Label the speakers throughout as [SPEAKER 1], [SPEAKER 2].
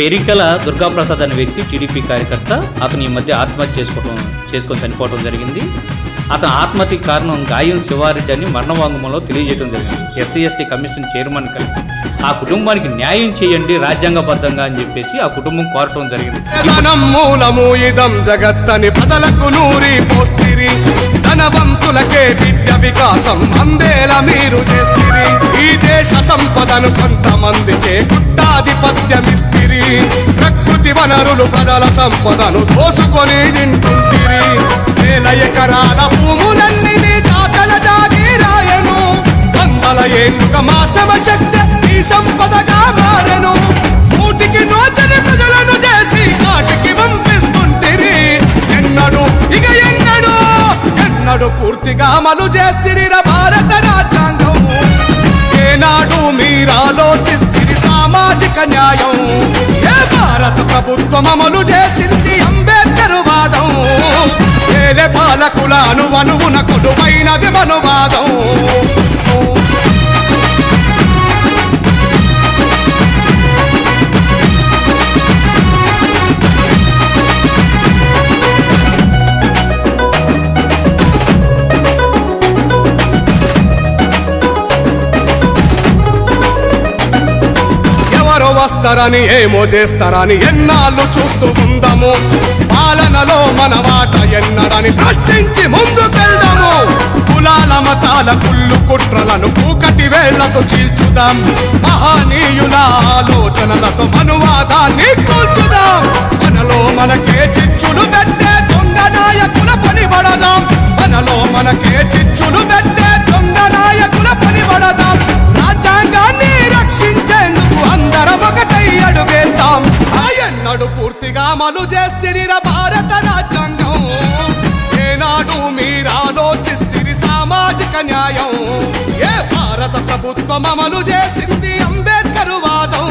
[SPEAKER 1] పెరికల దుర్గాప్రసాద్ అనే వ్యక్తి టీడీపీ కార్యకర్త అతను ఈ మధ్య ఆత్మహత్య చేసుకోవడం చేసుకొని చనిపోవడం జరిగింది. అతని ఆత్మహత్యకి కారణం గాయం శివారెడ్డి అని మరణ వాంగ్మూలంలో తెలియజేయడం జరిగింది. ఎస్సీ ఎస్టీ కమిషన్ చైర్మన్ కలిపి ఆ కుటుంబానికి న్యాయం చేయండి రాజ్యాంగబద్ధంగా అని చెప్పేసి ఆ కుటుంబం కోరటం జరిగింది.
[SPEAKER 2] ధనం మూలము ఇదం జగత్తని ప్రజలకు నూరి పోస్తిరి. ధనవంతులకే విద్య వికాసం అందేలా మీరు చేస్తిరి. ఈ దేశ సంపదను కొంతమందికే గుత్తాధిపత్యమిస్తిరి. ప్రకృతి వనరులు ప్రజల సంపదను దోసుకొని తింటుంటిరి. వేల ఎకరాల భూములన్నీ మీ తాతల రాయను. వందల ఏళ్ళుగా మా శ్రమశక్తి ఈ సంపదగా మారను. నూటికి నోచని ప్రజలను చేసి కాటికి పంపిస్తుంటిరి. ఎన్నడు ఇక ఎన్నడు ఎన్నడు పూర్తిగా అమలు చేస్తిరిర భారత రాజ్యాంగం. ఏనాడు మీరాలోచిస్తిరి సామాజిక న్యాయం. భారత ప్రభుత్వం అమలు చేసింది అంబేద్కర్ వాదం. ఏలే పాలకుల అనువనువున కొలువైనది మనువాదం. వస్తారని ఏమో చేస్తారని ఎన్నాళ్ళు చూస్తూ ఉందాము. పాలనలో మన వాట ఎన్నడని ప్రశ్నించి ముందుకెళ్దాము కులాల మతాల కుళ్ళు కుట్రలను పూకటి వేళ్ళతో చీల్చుదాం. మహనీయుల ఆలోచనలతో మనువాదాన్ని కూల్చుదాం. మనలో మనకే చిచ్చులు పెట్టే దొంగ నాయకుల పని పడదాం. మనలో మనకే చిచ్చులు పెట్టే అడుగేద్దాం ఆ ఎన్నడు పూర్తిగా అమలు చేస్తిరిర భారత రాజ్యాంగం. ఏనాడు మీరాలోచిస్తిరి సామాజిక న్యాయం. ఏ భారత ప్రభుత్వం అమలు చేసింది అంబేద్కర్ వాదం.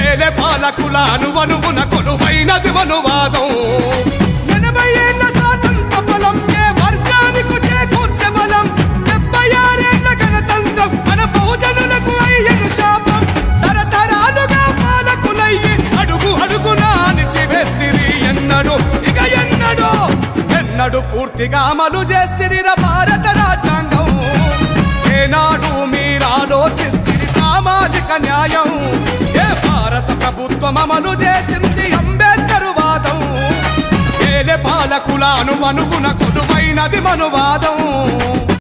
[SPEAKER 2] ఏలే పాలకుల అనువనువున కొలువైనది మనువాదం. ఎన్నడు పూర్తిగా అమలు చేస్తిరిర భారత రాజ్యాంగం. ఏనాడు మీరాలోచిస్తిరి సామాజిక న్యాయం. ఏ భారత ప్రభుత్వం అమలు చేసింది అంబేద్కర్ వాదం. ఏలే పాలకుల అనువనుగున కొలువైనది మనువాదం.